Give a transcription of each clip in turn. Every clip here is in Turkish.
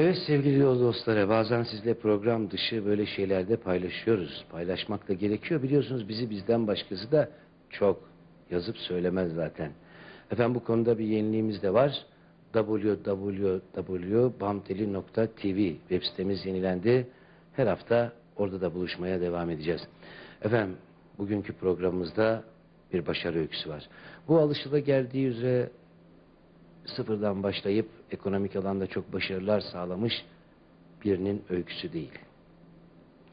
Evet sevgili yol dostları bazen sizle program dışı böyle şeylerde paylaşıyoruz. Paylaşmak da gerekiyor. Biliyorsunuz bizi bizden başkası da çok yazıp söylemez zaten. Efendim bu konuda bir yeniliğimiz de var. www.bamteli.tv web sitemiz yenilendi. Her hafta orada da buluşmaya devam edeceğiz. Efendim bugünkü programımızda bir başarı öyküsü var. Bu alışıla geldiği üzere sıfırdan başlayıp ekonomik alanda çok başarılar sağlamış birinin öyküsü değil.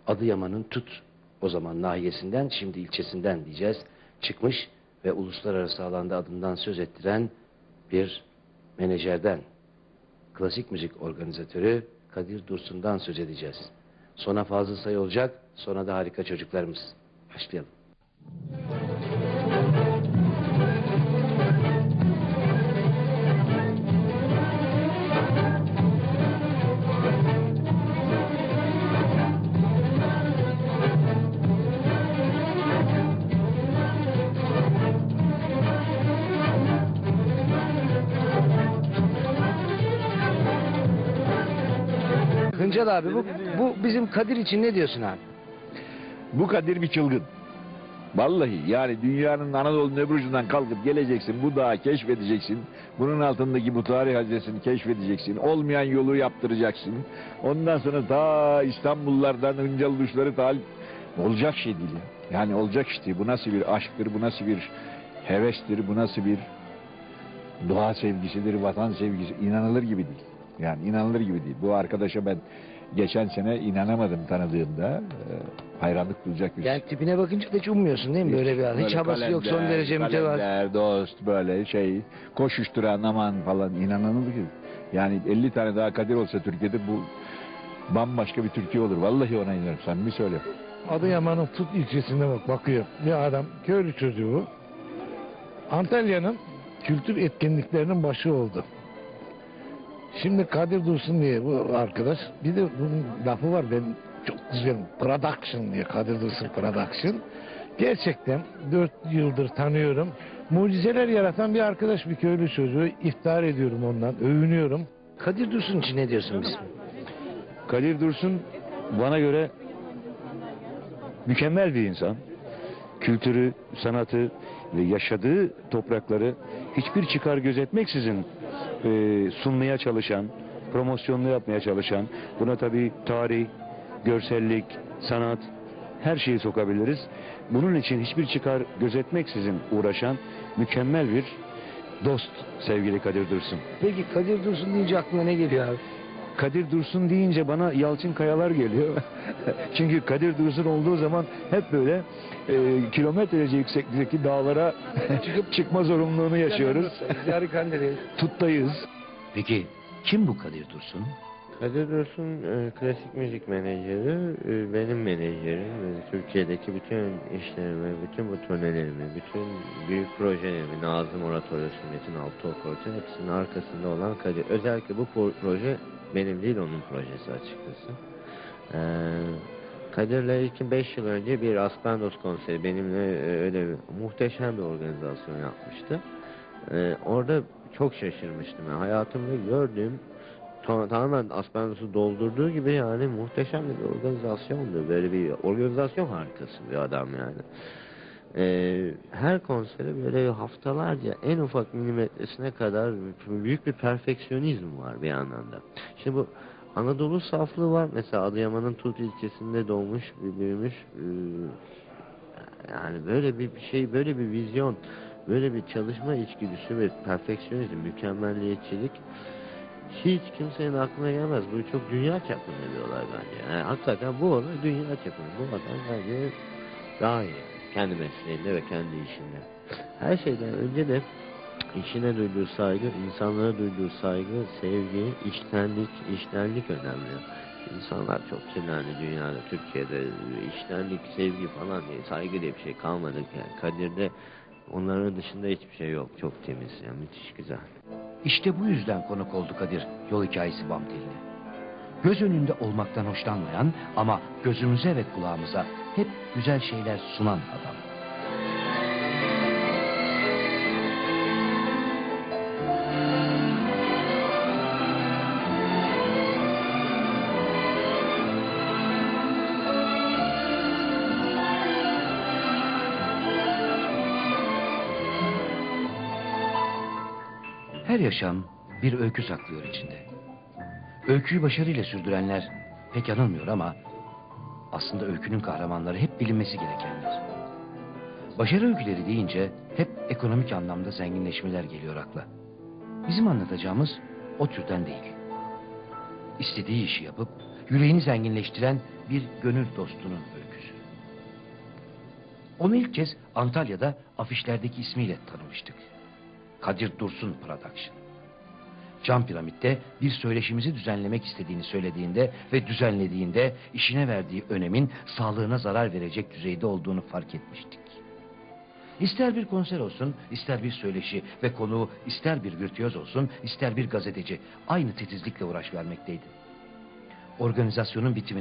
Adıyaman'ın tut o zaman nahiyesinden şimdi ilçesinden diyeceğiz çıkmış ve uluslararası alanda adından söz ettiren bir menajerden klasik müzik organizatörü Kadir Dursun'dan söz edeceğiz. Sona fazla sayı olacak sonra da harika çocuklarımız. Başlayalım. Hıncal abi bu, bu bizim Kadir için ne diyorsun abi? Bu Kadir bir çılgın. Vallahi yani dünyanın Anadolu'nun öbür ucundan kalkıp geleceksin. Bu dağı keşfedeceksin. Bunun altındaki bu tarih hazinesini keşfedeceksin. Olmayan yolu yaptıracaksın. Ondan sonra ta İstanbullardan hıncal duşları talip olacak şey değil. ya. Yani olacak işte. Bu nasıl bir aşktır, bu nasıl bir hevestir, bu nasıl bir doğa sevgisidir, vatan sevgisi. inanılır gibi değil. Yani inanılır gibi değil. Bu arkadaşa ben geçen sene inanamadım tanıdığımda. Ee, hayranlık duyacak bir Yani tipine bakınca da hiç ummuyorsun değil mi böyle bir adam? Hiç havası yok son derece mütevazı. kalender, dost böyle şey koşuşturan aman falan inanılır gibi. Yani 50 tane daha Kadir olsa Türkiye'de bu bambaşka bir Türkiye olur. Vallahi ona inanırım. Samimi söylüyorum. Adıyaman'ın Tut ilçesine bak bakıyor. Bir adam köylü çocuğu Antalya'nın kültür etkinliklerinin başı oldu. Şimdi Kadir Dursun diye bu arkadaş bir de bunun lafı var ben çok güzelim production diye Kadir Dursun production. Gerçekten dört yıldır tanıyorum. Mucizeler yaratan bir arkadaş bir köylü çocuğu iftihar ediyorum ondan övünüyorum. Kadir Dursun için ne diyorsun biz? Kadir Dursun bana göre mükemmel bir insan. Kültürü, sanatı ve yaşadığı toprakları hiçbir çıkar gözetmeksizin e, sunmaya çalışan, promosyonlu yapmaya çalışan, buna tabii tarih, görsellik, sanat her şeyi sokabiliriz. Bunun için hiçbir çıkar gözetmeksizin uğraşan mükemmel bir dost sevgili Kadir Dursun. Peki Kadir Dursun deyince aklına ne geliyor abi? Kadir Dursun deyince bana Yalçın Kayalar geliyor. Çünkü Kadir Dursun olduğu zaman hep böyle e, kilometrece yükseklikteki dağlara çıkıp çıkma zorunluluğunu yaşıyoruz. Tuttayız. Peki kim bu Kadir Dursun? Kadir Dursun e, klasik müzik menajeri, e, benim menajerim. E, Türkiye'deki bütün işlerimi, bütün bu turnelerimi, bütün büyük projelerimi, Nazım Oratoryosu, Metin Altıok Orta hepsinin arkasında olan Kadir. Özellikle bu pro- proje benim değil onun projesi açıkçası. E, Kadir'le ilk 5 yıl önce bir Aspendos konseri benimle e, öyle bir, muhteşem bir organizasyon yapmıştı. E, orada çok şaşırmıştım. Yani hayatımda gördüğüm ta- tamamen Aspendos'u doldurduğu gibi yani muhteşem bir organizasyondu. Böyle bir organizasyon harikası bir adam yani. Ee, her konsere böyle haftalarca en ufak milimetresine kadar büyük bir perfeksiyonizm var bir yandan da. Şimdi bu Anadolu saflığı var. Mesela Adıyaman'ın Tut ilçesinde doğmuş, büyümüş. ee, yani böyle bir şey, böyle bir vizyon, böyle bir çalışma içgüdüsü ve perfeksiyonizm, mükemmelliyetçilik hiç kimsenin aklına gelmez. Bu çok dünya çapında bir olay bence. Yani hakikaten bu olay dünya çapında. Bu adam bence daha iyi. Kendi mesleğinde ve kendi işinde. Her şeyden önce de işine duyduğu saygı, insanlara duyduğu saygı, sevgi, içtenlik, iştenlik önemli. İnsanlar çok kirlendi dünyada, Türkiye'de iştenlik, sevgi falan diye, saygı diye bir şey kalmadı yani. Kadir'de onların dışında hiçbir şey yok. Çok temiz, yani müthiş güzel. İşte bu yüzden konuk oldu Kadir yol hikayesi Bamteli'ne göz önünde olmaktan hoşlanmayan ama gözümüze ve kulağımıza hep güzel şeyler sunan adam. Her yaşam bir öykü saklıyor içinde. Öyküyü başarıyla sürdürenler pek yanılmıyor ama aslında öykünün kahramanları hep bilinmesi gerekenler. Başarı öyküleri deyince hep ekonomik anlamda zenginleşmeler geliyor akla. Bizim anlatacağımız o türden değil. İstediği işi yapıp yüreğini zenginleştiren bir gönül dostunun öyküsü. Onu ilk kez Antalya'da afişlerdeki ismiyle tanımıştık. Kadir Dursun Production. Cam Piramit'te bir söyleşimizi düzenlemek istediğini söylediğinde ve düzenlediğinde işine verdiği önemin sağlığına zarar verecek düzeyde olduğunu fark etmiştik. İster bir konser olsun, ister bir söyleşi ve konuğu ister bir virtüöz olsun, ister bir gazeteci aynı titizlikle uğraş vermekteydi. Organizasyonun bitimine